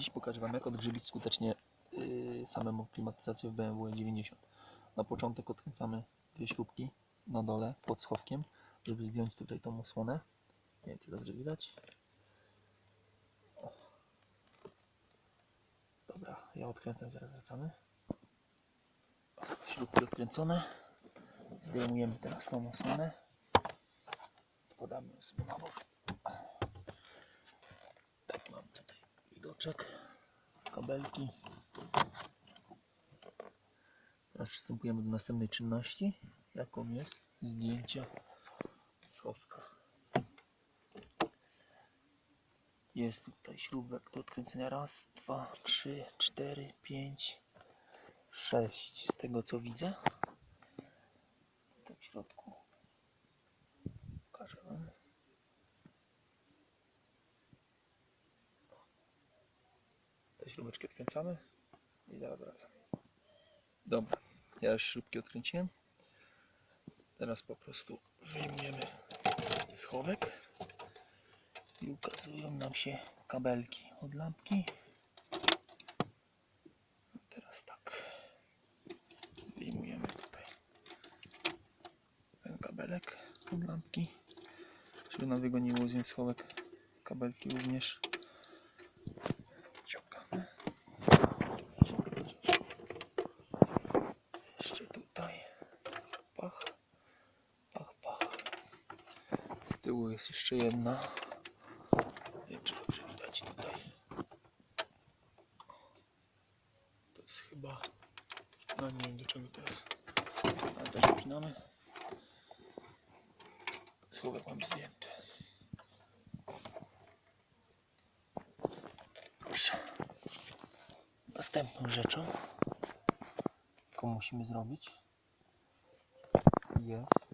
Dziś pokażę Wam jak odgrzybić skutecznie yy, samemu klimatyzację w BMW 90. Na początek odkręcamy dwie śrubki na dole pod schowkiem, żeby zdjąć tutaj tą osłonę. Nie wiem czy dobrze widać. Dobra, ja odkręcam, zaraz wracamy. Śrubki odkręcone. Zdejmujemy teraz tą osłonę. Podamy sobie na bok. Tak mam tutaj widoczek, kabelki. Teraz przystępujemy do następnej czynności, jaką jest zdjęcie schowka. Jest tutaj śrubek do odkręcenia raz, dwa, trzy, cztery, pięć, sześć z tego co widzę. Tak w środku. Pokażę wam. Śrubeczki odkręcamy i zaraz wracamy. Dobra, ja już śrubki odkręciłem. Teraz po prostu wyjmujemy schowek i ukazują nam się kabelki od lampki. Teraz tak. Wyjmujemy tutaj ten kabelek od lampki, żeby nam wygoniło z nim schowek. Kabelki również Jeszcze tutaj. Pach. Pach, pach. Z tyłu jest jeszcze jedna. Nie wiem, czy dobrze widać tutaj. To jest chyba... No nie wiem do czego to jest. Ale też wypinamy. Schowek mam zdjęty. Proszę. Następną rzeczą, musimy zrobić, jest